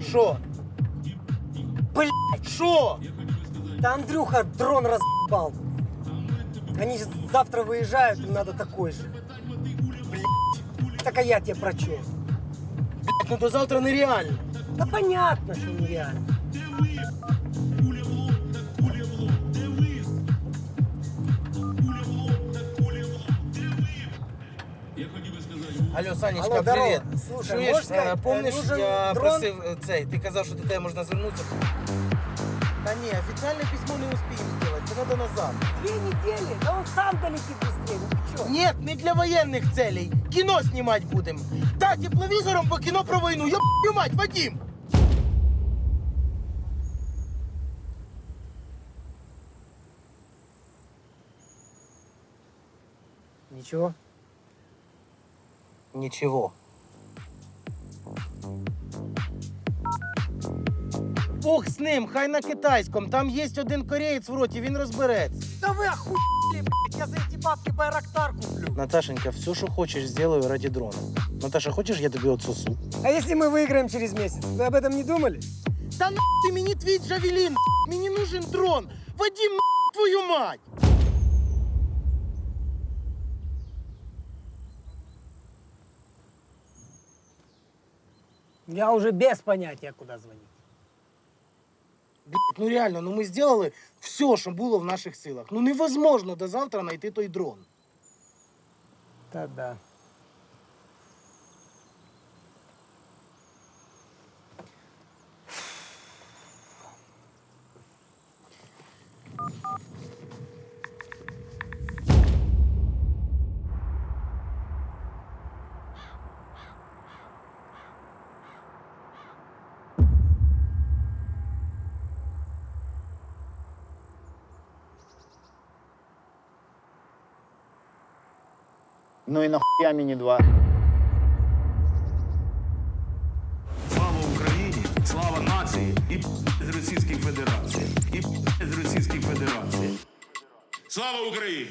Що? Блять, Що? да Андрюха дрон разъебал. Они завтра выезжают, им надо такой же. Блять. Так а я тебе про чё? Блядь, ну до завтра нереально. Да понятно, что нереально. Алло, Санечка, Алло, здорово. привіт. Слушай, Чуєш, можеш сказати, е, помниш, е, нужен я дрон? просив е, цей, ти казав, що до тебе можна звернутися. Та ні, офіційне письмо не успіємо зробити, це треба назад. Две недели, да он сам долетит быстрее. Ну ты чё? Ні, не для воєнних целей. Кіно знімати будемо. Та тепловізором по кіно про війну. Йоб мать, Вадим! Ничего. Нічого. Бог з ним, хай на китайському. Там є один кореєць в роті, він розбереться. Да вы охуели, блядь, я за эти бабки Байрактар куплю. Наташенька, все, що хочеш, зроблю ради дрона. Наташа, хочеш, я тобі отсосу? А если мы выиграем через месяц? Вы об этом не думали? Та на ти мені твій джавелін, мені нужен дрон. Вадим, на твою мать! Я уже без понятия, куда звонить. Блядь, ну реально, ну ми зробили все, що було в наших силах. Ну невозможно до завтра знайти той дрон. Да, да. Ну і нахуя мені два. Слава Україні, слава нації і з Російської Федерації. І з Російської Федерації. Слава Україні!